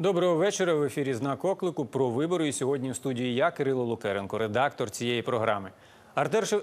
Доброго вечора. В ефірі знак оклику про вибори. І сьогодні в студії я, Кирило Лукеренко, редактор цієї програми.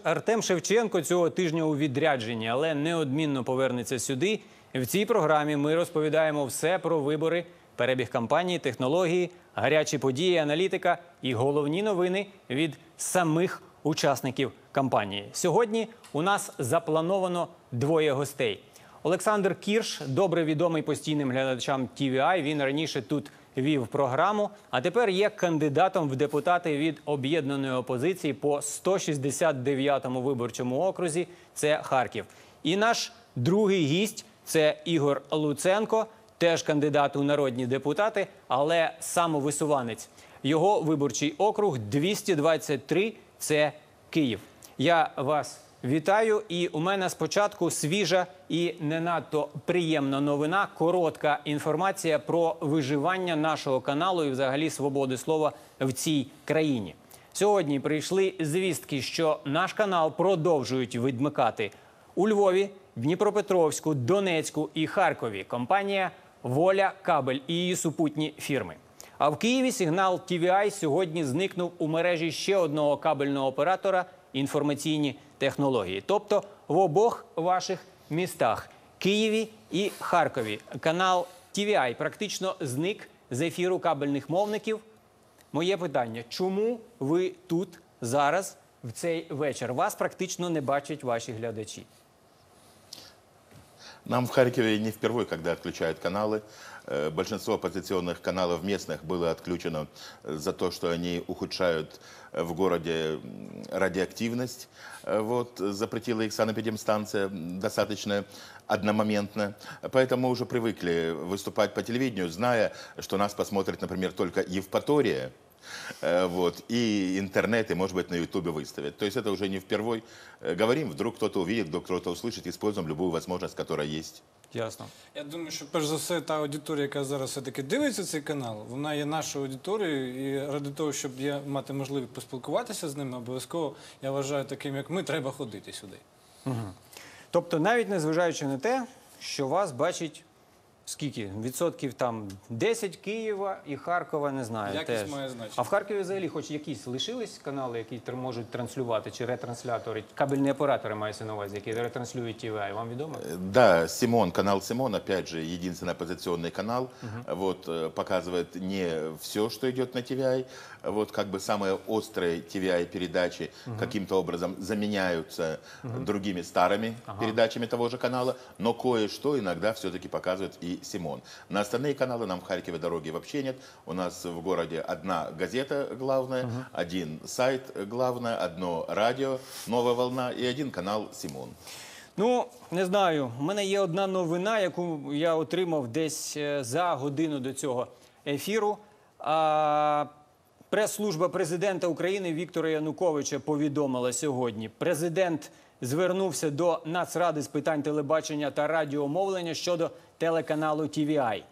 Артем Шевченко цього тижня у відрядженні, але неодмінно повернеться сюди. В цій програмі ми розповідаємо все про вибори, перебіг кампанії, технології, гарячі події, аналітика і головні новини від самих учасників кампанії. Сьогодні у нас заплановано двоє гостей. Олександр Кірш, добре відомий постійним глядачам TVI, Він раніше тут вів програму, а тепер є кандидатом в депутати від об'єднаної опозиції по 169-му виборчому окрузі. Це Харків. І наш другий гість це Ігор Луценко, теж кандидат у народні депутати, але самовисуванець. Його виборчий округ 223 – це Київ. Я вас вітаю. І у мене спочатку свіжа і не надто приємна новина. Коротка інформація про виживання нашого каналу і взагалі свободи слова в цій країні. Сьогодні прийшли звістки, що наш канал продовжують відмикати у Львові, Дніпропетровську, Донецьку і Харкові. Компанія Воля Кабель і її супутні фірми. А в Києві сигнал TVI сьогодні зникнув у мережі ще одного кабельного оператора інформаційні технології. Тобто в обох ваших містах Києві і Харкові канал TVI практично зник з ефіру кабельних мовників. Моє питання: чому ви тут зараз в цей вечір? Вас практично не бачать ваші глядачі. Нам в Харькове не впервые, когда отключают каналы. Э, Большинство оппозиционных каналов местных было отключено э, за то, что они ухудшают э, в городе радиоактивность. Вот, запретила их санэпидемстанция достаточно одномоментно. Поэтому уже привыкли выступать по телевидению, зная, что нас посмотрит, например, только Евпатория. Э, Вот, и интернет, и, может быть, на Ютубе выставят. То есть это уже не впервой. Э, Говорим, вдруг кто-то увидит, вдруг кто-то услышит, используем любую возможность, которая есть. Ясно. Я думаю, що перш за все та аудиторія, яка зараз все-таки дивиться цей канал, вона є нашою аудиторією, і ради того, щоб я мати можливість поспілкуватися з ними, обов'язково я вважаю таким, як ми, треба ходити сюди. Тобто, навіть незважаючи на те, що вас бачить скільки? Відсотків там 10 Києва і Харкова, не знаю. Якість теж. має значення. А в Харкові взагалі хоч якісь лишились канали, які тр- можуть транслювати, чи ретранслятори, кабельні оператори мається на увазі, які ретранслюють TVI. Вам відомо? Э, Да, Симон, канал Симон, опять же, единственный оппозиционный канал, вот, э, показывает не все, что идет на TVI, вот, как бы самые острые TVI-передачи каким-то образом заменяются другими старыми передачами того же канала, но кое-что иногда все-таки показывает и Симон. На остальные каналы нам в Харькове дороги вообще нет. У нас в городе одна газета главная, один сайт главное, одно радио «Новая волна» и один канал Симон. Ну, не знаю. У мене є одна новина, яку я отримав десь е, за годину до цього ефіру. Прес-служба президента України Віктора Януковича повідомила сьогодні. Президент звернувся до Нацради з питань телебачення та радіомовлення щодо телеканалу TVI.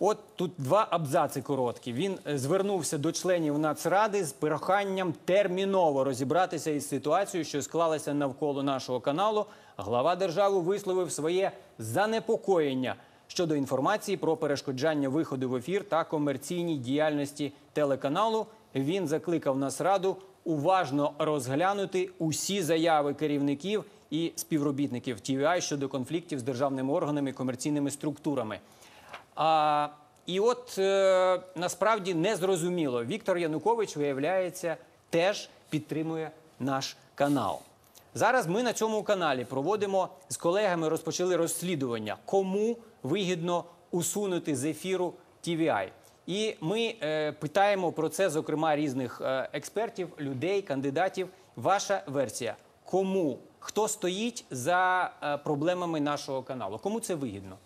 От тут два абзаци короткі. Він е, звернувся до членів Нацради з проханням терміново розібратися із ситуацією, що склалася навколо нашого каналу. Глава держави висловив своє занепокоєння щодо інформації про перешкоджання виходу в ефір та комерційній діяльності телеканалу. Він закликав Нацраду уважно розглянути усі заяви керівників і співробітників TVI щодо конфліктів з державними органами і комерційними структурами. А, і от е, насправді незрозуміло. Віктор Янукович, виявляється, теж підтримує наш канал. Зараз ми на цьому каналі проводимо з колегами, розпочали розслідування, кому вигідно усунути з ефіру TVI. І ми е, питаємо про це, зокрема, різних е, експертів, людей, кандидатів. Ваша версія. Кому? Хто стоїть за е, проблемами нашого каналу? Кому це вигідно?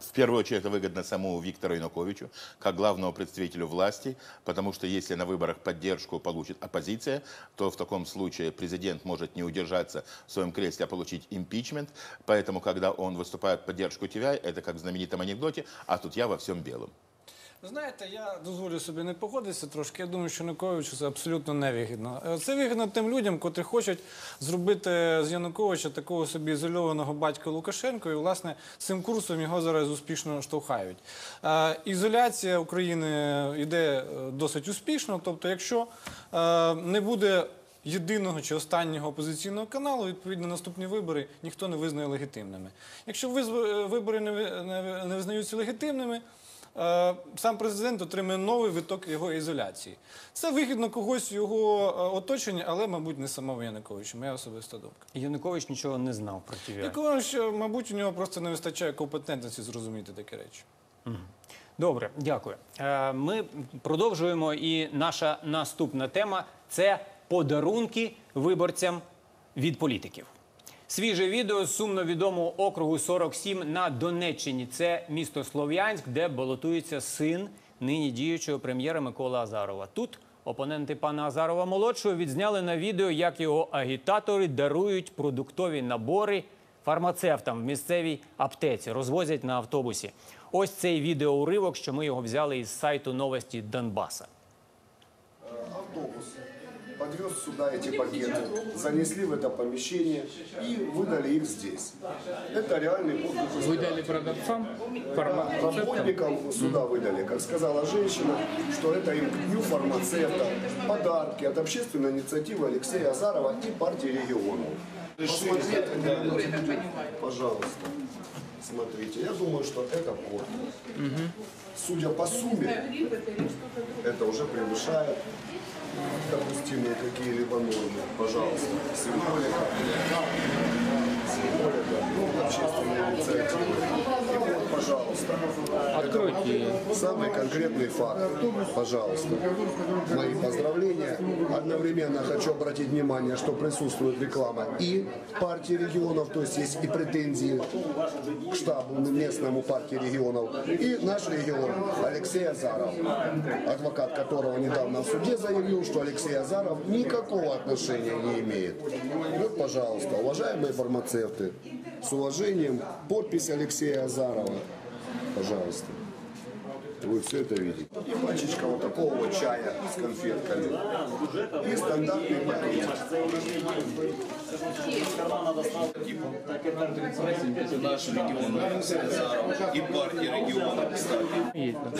В первую очередь это выгодно самому Виктору Януковичу, как главному представителю власти, потому что если на выборах поддержку получит оппозиция, то в таком случае президент может не удержаться в своем кресле, а получить импичмент. Поэтому, когда он выступает в поддержку тебя, это как в знаменитом анекдоте, а тут я во всем белом. Знаєте, я дозволю собі не погодитися трошки. Я думаю, що Януковичу це абсолютно невигідно. Е, Це вигідно тим людям, котрі хочуть зробити з Януковича такого собі ізольованого батька Лукашенко, і власне цим курсом його зараз успішно штовхають. Е, Ізоляція України йде е, досить успішно. Тобто, якщо не буде єдиного чи останнього опозиційного каналу, відповідно, наступні вибори ніхто не визнає легітимними. Якщо вибори не ви- не визнаються легітимними, сам президент отримує новий виток його ізоляції. Це вигідно когось його е, оточення, але, мабуть, не самого Януковича. Моя особиста думка. Янукович нічого не знав про ТВ. Я кажу, що, мабуть, у нього просто не вистачає компетентності зрозуміти такі речі. Добре, дякую. Е, Ми продовжуємо. І наша наступна тема це подарунки виборцям від політиків. Свіже відео з сумно відомого округу 47 на Донеччині. Це місто Слов'янськ, де балотується син нині діючого прем'єра Миколи Азарова. Тут опоненти пана Азарова молодшого відзняли на відео, як його агітатори дарують продуктові набори фармацевтам в місцевій аптеці, розвозять на автобусі. Ось цей відеоуривок, що ми його взяли із сайту новості Донбаса. автобус подвез сюда эти пакеты, занесли в это помещение и выдали их здесь. Это реальный подвиг. Вы дали продавцам фармацевтам? Работникам суда выдали, как сказала женщина, что это им к дню фармацевта подарки от общественной инициативы Алексея Азарова и партии регионов. Посмотрите, пожалуйста. Смотрите, я думаю, что это код. Судя по сумме, это уже превышает допустимые какие-либо нормы. Пожалуйста, символика. Символика, ну, общественная инициатива. Пожалуйста, Откройте. Самый конкретный факт, пожалуйста. Мои поздравления. Одновременно хочу обратить внимание, что присутствует реклама и партии регионов, то есть есть и претензии к штабу местному партии регионов, и наш регион Алексей Азаров, адвокат которого недавно в суде заявил, что Алексей Азаров никакого отношения не имеет. Вот, пожалуйста, уважаемые фармацевты, с уважением, подпись Алексея Азарова. Пожалуйста. Вы все это видите. И пачечка вот такого вот чая с конфетками. И стандартный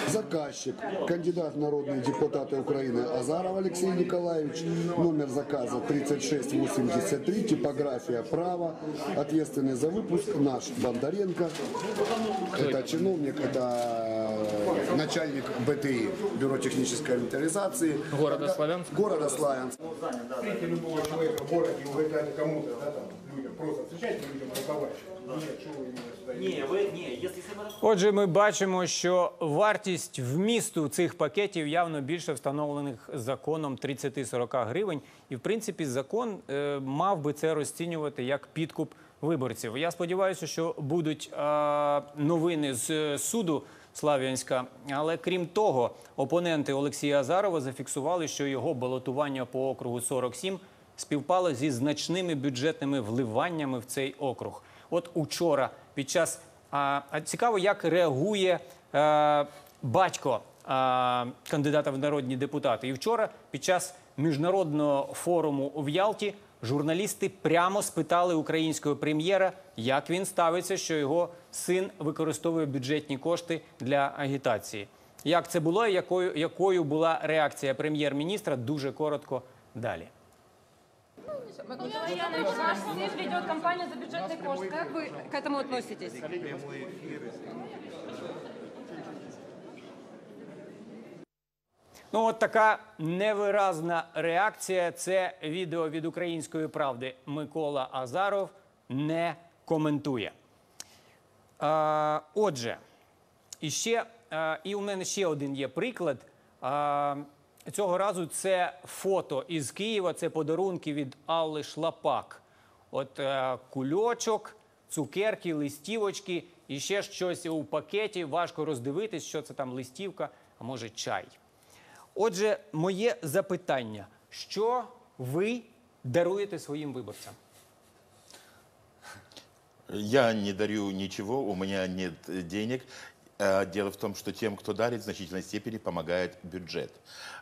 Заказчик, кандидат в народные депутаты Украины Азаров Алексей Николаевич, номер заказа 3683, типография право, ответственный за выпуск наш Бондаренко. Это чиновник, это начальник БТИ, Бюро технической инвентаризации. Города Славянск? Города Славянск. Встретите любого человека в городе, вы дали кому-то, да, там, людям, просто встречайте людям Ні, ви ні, якщо Отже, ми бачимо, що вартість вмісту цих пакетів явно більше встановлених законом 30-40 гривень. І, в принципі, закон е, мав би це розцінювати як підкуп виборців. Я сподіваюся, що будуть е, новини з е, суду Слав'янська. Але крім того, опоненти Олексія Азарова зафіксували, що його балотування по округу 47 співпало зі значними бюджетними вливаннями в цей округ. От учора під час а, а цікаво, як реагує е, батько а, кандидата в народні депутати. І вчора, під час міжнародного форуму в Ялті, журналісти прямо спитали українського прем'єра, як він ставиться, що його син використовує бюджетні кошти для агітації. Як це було і якою, якою була реакція прем'єр-міністра? Дуже коротко далі. Микола Янович, ваш сын ведет кампанию за бюджетный кошт. Как вы к этому относитесь? Ну, от така невиразна реакція. Це відео від української правди. Микола Азаров не коментує. А, отже, і ще, а, і у мене ще один є приклад. А, цього разу це фото із Києва. Це подарунки від Алли Шлапак. От е, кульочок, цукерки, листівочки і ще щось у пакеті. Важко роздивитись, що це там листівка, а може чай. Отже, моє запитання: що ви даруєте своїм виборцям? Я не дарю ничего, у меня нет денег. Э, Дело в том, что тем, кто дарит, в значительной степени помогает бюджет.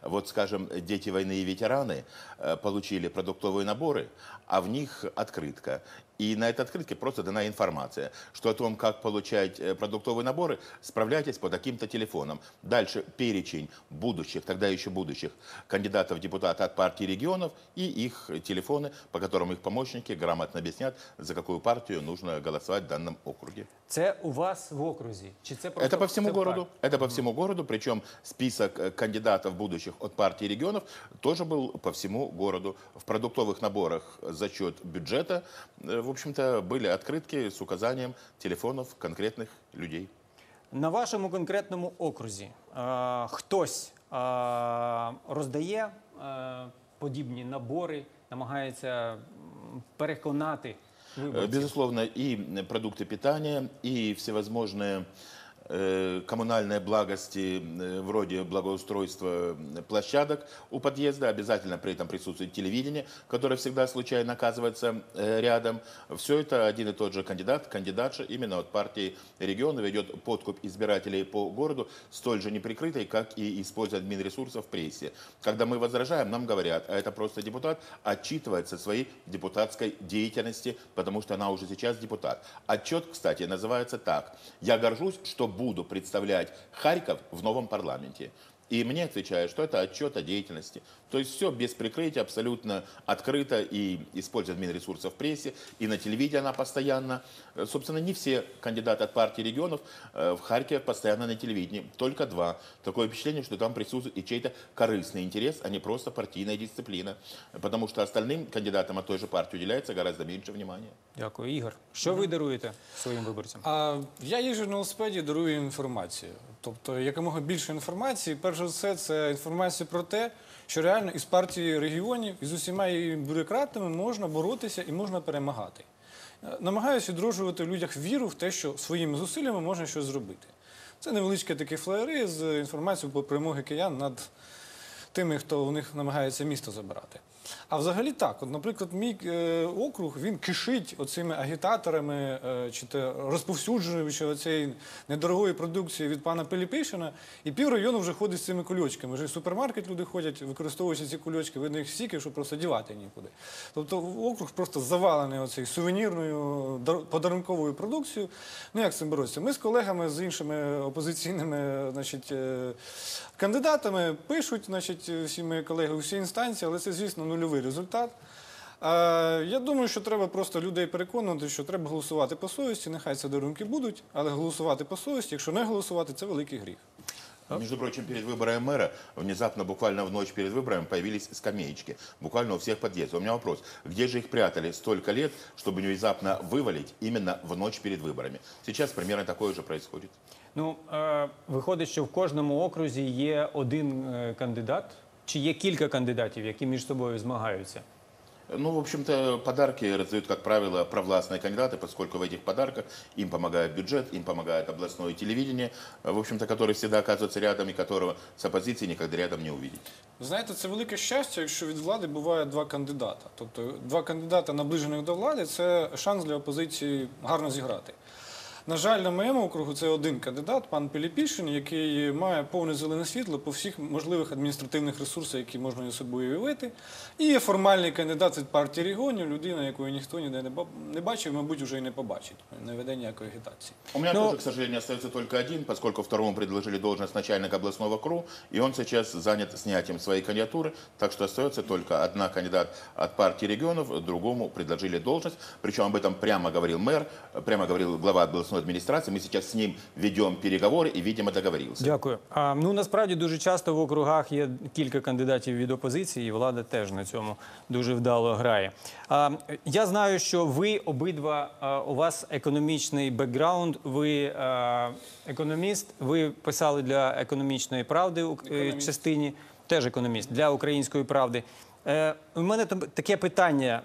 Вот, скажем, дети войны и ветераны э, получили продуктовые наборы, а в них открытка. И на этой открытке просто дана информация, что о том, как получать э, продуктовые наборы, справляйтесь по таким-то телефонам. Дальше перечень будущих, тогда еще будущих кандидатов в депутаты от партии регионов и их телефоны, по которым их помощники грамотно объяснят, за какую партию нужно голосовать в данном округе. Це у вас в окрузі? Чи це просто Это по всему городу. Это по всему городу. Причем список э, кандидатов будущих от партии регионов тоже был по всему городу. В продуктовых наборах за счет бюджета, э, в общем-то, были открытки с указанием телефонов конкретных людей. На вашому конкретному окрузі е, хтось е, роздає е, подібні набори, намагається м, переконати Э, виборців. Безусловно, и продукты питания, и всевозможные э, коммунальные благости э, вроде благоустройства э, площадок у подъезда. Обязательно при этом присутствует телевидение, которое всегда случайно оказывается рядом. Все это один и тот же кандидат, кандидатша именно от партии региона ведет подкуп избирателей по городу, столь же неприкрытой, как и используя админресурсов в прессе. Когда мы возражаем, нам говорят, а это просто депутат отчитывается своей депутатской деятельности, потому что она уже сейчас депутат. Отчет, кстати, называется так. Я горжусь, что буду представлять Харьков в новом парламенте. И мне отвечают, что это отчет о деятельности. То есть все без прикрытия, абсолютно открыто и используя админресурсов в прессе, и на телевидении она постоянно. Э, Собственно, не все кандидаты от партии регионов э, в Харькове постоянно на телевидении, только два. Такое впечатление, что там присутствует и чей-то корыстный интерес, а не просто партийная дисциплина. Потому что остальным кандидатам от той же партии уделяется гораздо меньше внимания. Дякую, Ігор. Що ви даруєте своїм виборцям? А я їжджу на велосипеді, дарую інформацію. Тобто, якомога більше інформації. Перш за все, це інформація про те, що реально із партії регіонів і з усіма її бюрократами можна боротися і можна перемагати. Е, Намагаюся відроджувати в людях віру в те, що своїми зусиллями можна щось зробити. Це невеличкі такі флеєри з інформацією про перемоги киян над тими, хто у них намагається місто забирати. А взагалі так, от, наприклад, мій е, округ він кишить оцими агітаторами е, чи те розповсюджуючи оцієї недорогої продукції від пана Пиліпишина, і пів району вже ходить з цими кульочками. Вже в супермаркет люди ходять, використовуючи ці кульочки, видно їх стільки, що просто дівати нікуди. Тобто округ просто завалений оцею сувенірною подарунковою продукцією. Ну як з цим боротися? Ми з колегами, з іншими опозиційними значить, е, кандидатами пишуть, значить, всі мої колеги всі інстанції, але це, звісно, нульовий результат. Е, Я думаю, що треба просто людей переконувати, що треба голосувати по совісті. Нехай це дарунки будуть, але голосувати по совісті, якщо не голосувати, це великий гріх. Между прочим, перед выборами мэра, внезапно, буквально в ночь перед выборами, появились скамеечки. Буквально у всех подъездов. У меня вопрос. Где же их прятали столько лет, чтобы внезапно вывалить именно в ночь перед выборами? Сейчас примерно такое же происходит. Ну, е, виходить, що в кожному окрузі є один е, кандидат, чи є кілька кандидатів, які між собою змагаються? Ну, в общем-то, подарки раздают, как правило, провластные кандидаты, поскольку в этих подарках им помогает бюджет, им помогает областное телевидение, в общем-то, который всегда оказывается рядом и которого с оппозиции никогда рядом не увидеть. Ви знаєте, це велике щастя, якщо від влади буває два кандидата. Тобто два кандидата, наближених до влади, це шанс для опозиції гарно зіграти. На жаль, на моєму округу це один кандидат, пан Піліпішин, який має повне зелене світло по всіх можливих адміністративних ресурсах, які можна собою уявити. І є формальний кандидат від партії регіонів, людина, якої ніхто ніде не ба- не бачив, мабуть, вже і не побачить. Не веде ніякої агітації. У меня Ну- тоже, к сожалению, остается только один, поскольку второму предложили должность начальника областного КРУ, и он сейчас занят снятием своей кандидатуры, так что остается только одна кандидат от партии регионов, другому предложили должность, причем об этом прямо говорил мэр, прямо говорил глава областной администрации, мы сейчас с ним ведем переговоры и, видимо, договорился. Дякую. А, ну насправді дуже часто в округах є кілька кандидатів від опозиції, і влада теж на цьому дуже вдало грає. А, я знаю, що ви обидва а, у вас економічний бекграунд. Ви а, економіст. Ви писали для економічної правди у е, частині, теж економіст для української правди. Е, у мене таке питання: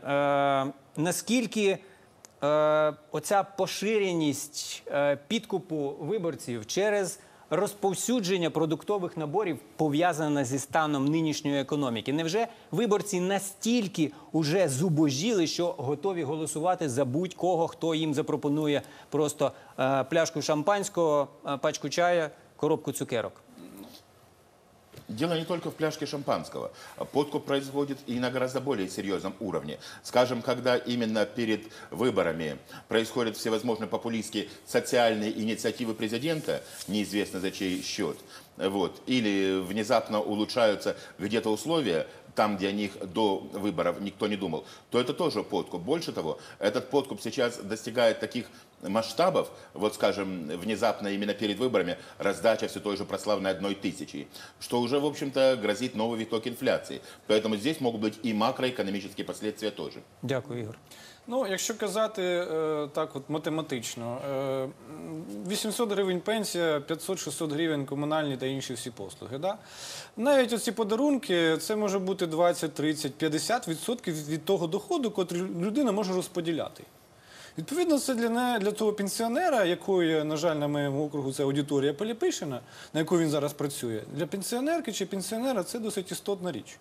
е, наскільки оця поширеність е, підкупу виборців через розповсюдження продуктових наборів пов'язане зі станом нинішньої економіки? Невже виборці настільки уже зубожіли, що готові голосувати за будь-кого, хто їм запропонує просто е, пляшку шампанського, е, пачку чая, коробку цукерок? Дело не только в пляжке шампанского. Подкуп происходит и на гораздо более серьезном уровне. Скажем, когда именно перед выборами происходят всевозможные популистские социальные инициативы президента, неизвестно за чей счет, вот, или внезапно улучшаются где-то условия, там, где о них до выборов никто не думал, то это тоже подкуп. Больше того, этот подкуп сейчас достигает таких масштабов, вот скажем, внезапно именно перед выборами раздача все той же прославленной одной тысячи, что уже, в общем-то, грозит новый виток инфляции. Поэтому здесь могут быть и макроэкономические последствия тоже. Дякую, Ігор. Ну, якщо казати е, так от математично, е, 800 гривень пенсія, 500-600 гривень комунальні та інші всі послуги. Да? Навіть оці подарунки, це може бути 20, 30, 50 відсотків від того доходу, котрий людина може розподіляти. Відповідно, це для, не, для того пенсіонера, якої, на жаль, на моєму округу це аудиторія Пилипишина, на яку він зараз працює, для пенсіонерки чи пенсіонера це досить істотна річ.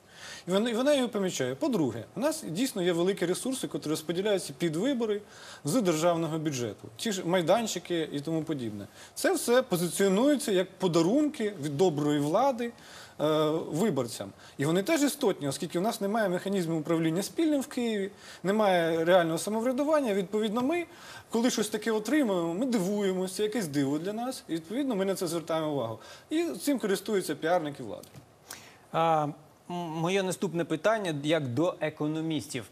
І вона, і вона її помічає. По-друге, у нас дійсно є великі ресурси, які розподіляються під вибори з державного бюджету, ті ж майданчики і тому подібне. Це все позиціонується як подарунки від доброї влади виборцям. І вони теж істотні, оскільки у нас немає механізму управління спільним в Києві, немає реального самоврядування. Відповідно, ми, коли щось таке отримуємо, ми дивуємося, якесь диво для нас. І відповідно ми на це звертаємо увагу. І цим користуються піарники влади. А, моє наступне питання як до економістів.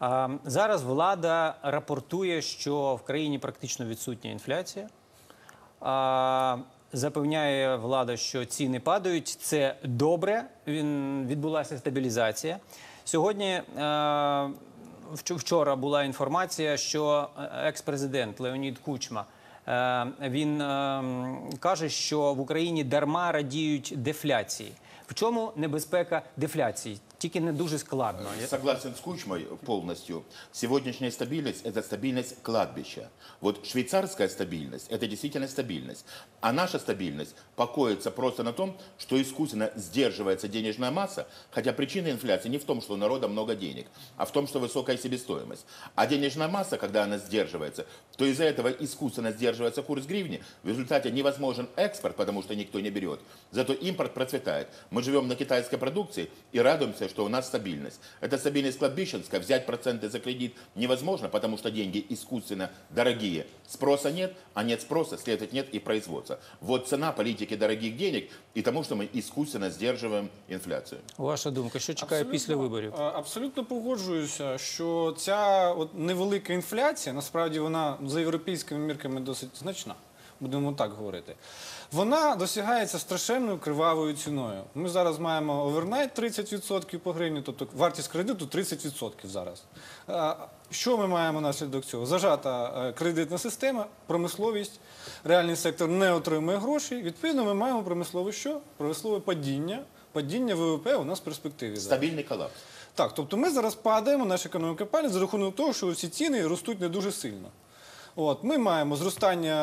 А, зараз влада рапортує, що в країні практично відсутня інфляція. А, запевняє влада, що ціни падають. Це добре. Він відбулася стабілізація. Сьогодні е, вчора була інформація, що е, екс-президент Леонід Кучма. е, Він каже, що в Україні дарма радіють дефляції. В чому небезпека дефляції? тільки не дуже складно. Согласен з кучмою повністю. Сьогоднішня стабільність це стабільність кладбища. Вот швейцарська стабільність це дійсно стабільність. А наша стабільність покоїться просто на тому, що іскусственно здерживається денежна маса, хоча причина інфляції не в тому, що у народу много денег, а в тому, що висока себестоимость. А денежна маса, коли вона здерживається, то из-за этого искусственно сдерживается курс гривни. В результате невозможен экспорт, потому что никто не берет. Зато импорт процветает. Мы живем на китайской продукции и радуемся, что у нас стабильность. Эта стабильность кладбищенская. Взять проценты за кредит невозможно, потому что деньги искусственно дорогие. Спроса нет, а нет спроса, следовательно, нет и производства. Вот цена политики дорогих денег и тому, что мы искусственно сдерживаем инфляцию. Ваша думка, що чекає після виборів? А, Абсолютно погоджуюся, що ця от невелика інфляція, насправді вона за європейськими мірками досить значна, Будемо так говорити. Вона досягається страшенною кривавою ціною. Ми зараз маємо овернайт 30% по гривні, тобто вартість кредиту 30% зараз. Що ми маємо наслідок цього? Зажата е, кредитна система, промисловість, реальний сектор не отримує грошей. Відповідно, ми маємо промислове що? Промислове падіння. Падіння ВВП у нас в перспективі. зараз. Стабильный коллапс. Так, тобто ми зараз падаємо, наша економіка падає за рахунок того, що ці ціни ростуть не дуже сильно. От, ми маємо зростання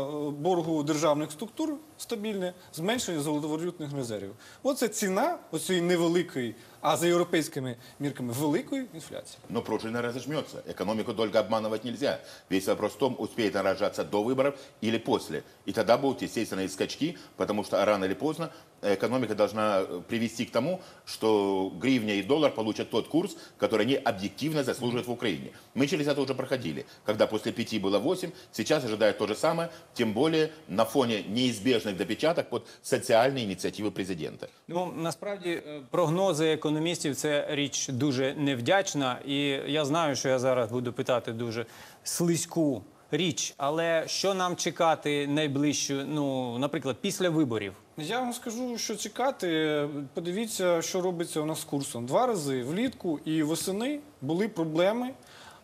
е, боргу державних структур стабільне, зменшення золотовалютних резервів. Оце ціна оцієї невеликої, а за європейськими мірками великої інфляції. Но пружина разожмется. Экономику долго обманывать нельзя. Весь вопрос в том, успеет она рожаться до выборов или после. И тогда будут, естественно, и скачки, потому что рано или поздно экономика должна э, привести к тому, что гривня и доллар получат тот курс, который они объективно заслуживают в Украине. Мы через это уже проходили, когда после пяти было 8, сейчас ожидают то же самое, тем более на фоне неизбежных допечаток под социальные инициативы президента. Ну насправді е, прогнози економістів це річ дуже невдячна, і я знаю, що я зараз буду питати дуже слизьку річ. Але що нам чекати найближчу, ну наприклад, після виборів? Я вам скажу, що чекати. Подивіться, що робиться у нас з курсом. Два рази влітку і восени були проблеми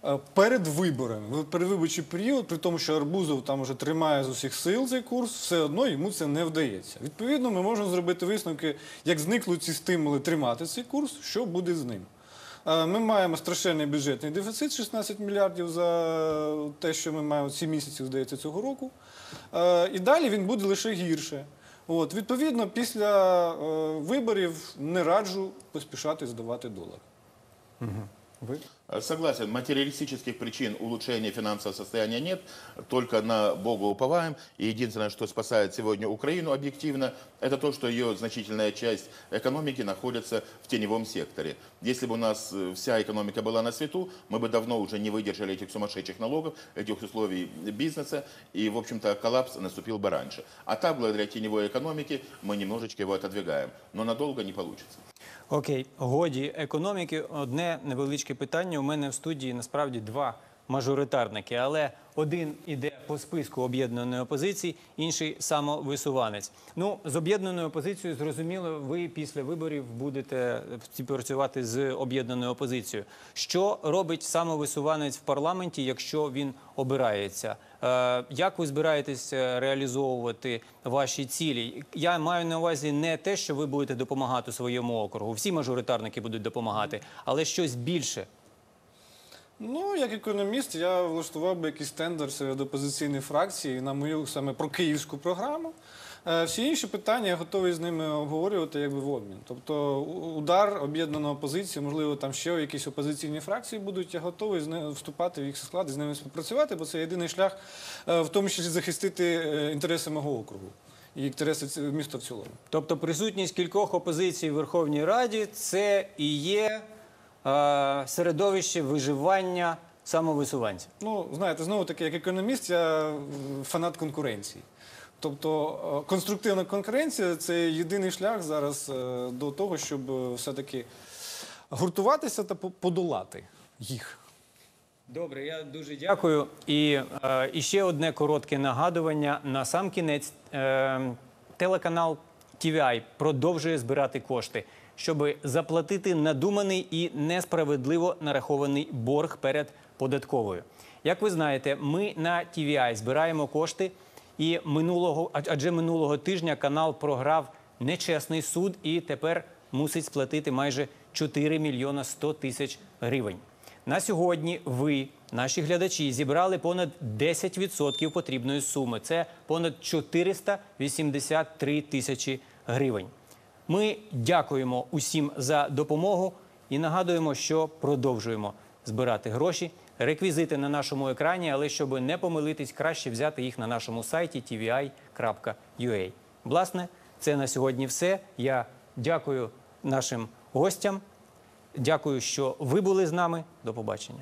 е, перед виборами. Передвиборчий період, при тому, що Арбузов там уже тримає з усіх сил цей курс, все одно йому це не вдається. Відповідно, ми можемо зробити висновки, як зникли ці стимули тримати цей курс, що буде з ним. Е, Ми маємо страшенний бюджетний дефіцит 16 мільярдів за те, що ми маємо 7 місяців, здається, цього року. Е, І далі він буде лише гірше. От, відповідно, після е, виборів не раджу поспішати здавати долар. Ви? Э, Согласен, материалистических причин улучшения финансового состояния нет, только на Бога уповаем. И единственное, что спасает сегодня Украину объективно, это то, что ее значительная часть экономики находится в теневом секторе. Если бы у нас э, вся экономика была на свету, мы бы давно уже не выдержали этих сумасшедших налогов, этих условий бизнеса, и, в общем-то, коллапс наступил бы раньше. А так, благодаря теневой экономике, мы немножечко его отодвигаем. Но надолго не получится. Окей, годі економіки. Одне невеличке питання. У мене в студії насправді два мажоритарники, але один іде по списку об'єднаної опозиції, інший самовисуванець. Ну, з об'єднаною опозицією, зрозуміло, ви після виборів будете співпрацювати з об'єднаною опозицією. Що робить самовисуванець в парламенті, якщо він обирається? Е, Як ви збираєтесь е, реалізовувати ваші цілі? Я маю на увазі не те, що ви будете допомагати своєму округу. Всі мажоритарники будуть допомагати, але щось більше. Ну, як економіст, я влаштував би якийсь тендер серед опозиційних фракцій на мою саме прокиївську програму. Е, Всі інші питання я готовий з ними обговорювати якби в обмін. Тобто удар об'єднаної опозиції, можливо, там ще якісь опозиційні фракції будуть. Я готовий з ними вступати в їх склад і з ними співпрацювати, бо це єдиний шлях, е, в тому числі захистити е, інтереси мого округу і інтереси міста в цілому. Тобто присутність кількох опозицій в Верховній Раді це і є е, середовище виживання самовисуванця. Ну, знаєте, знову таки, як економіст, я фанат конкуренції. Тобто е, конструктивна конкуренція це єдиний шлях зараз е, до того, щоб все-таки гуртуватися та подолати їх. Добре, я дуже дякую. І, е, і ще одне коротке нагадування. На сам кінець е, телеканал TVI продовжує збирати кошти, щоб заплатити надуманий і несправедливо нарахований борг перед податковою. Як ви знаєте, ми на TVI збираємо кошти, і минулого, адже минулого тижня канал програв нечесний суд і тепер мусить сплатити майже 4 мільйона 100 тисяч гривень. На сьогодні ви, наші глядачі, зібрали понад 10% потрібної суми. Це понад 483 тисячі гривень. Ми дякуємо усім за допомогу і нагадуємо, що продовжуємо збирати гроші. Реквізити на нашому екрані, але щоб не помилитись, краще взяти їх на нашому сайті tvi.ua. Власне, це на сьогодні все. Я дякую нашим гостям. Дякую, що ви були з нами. До побачення.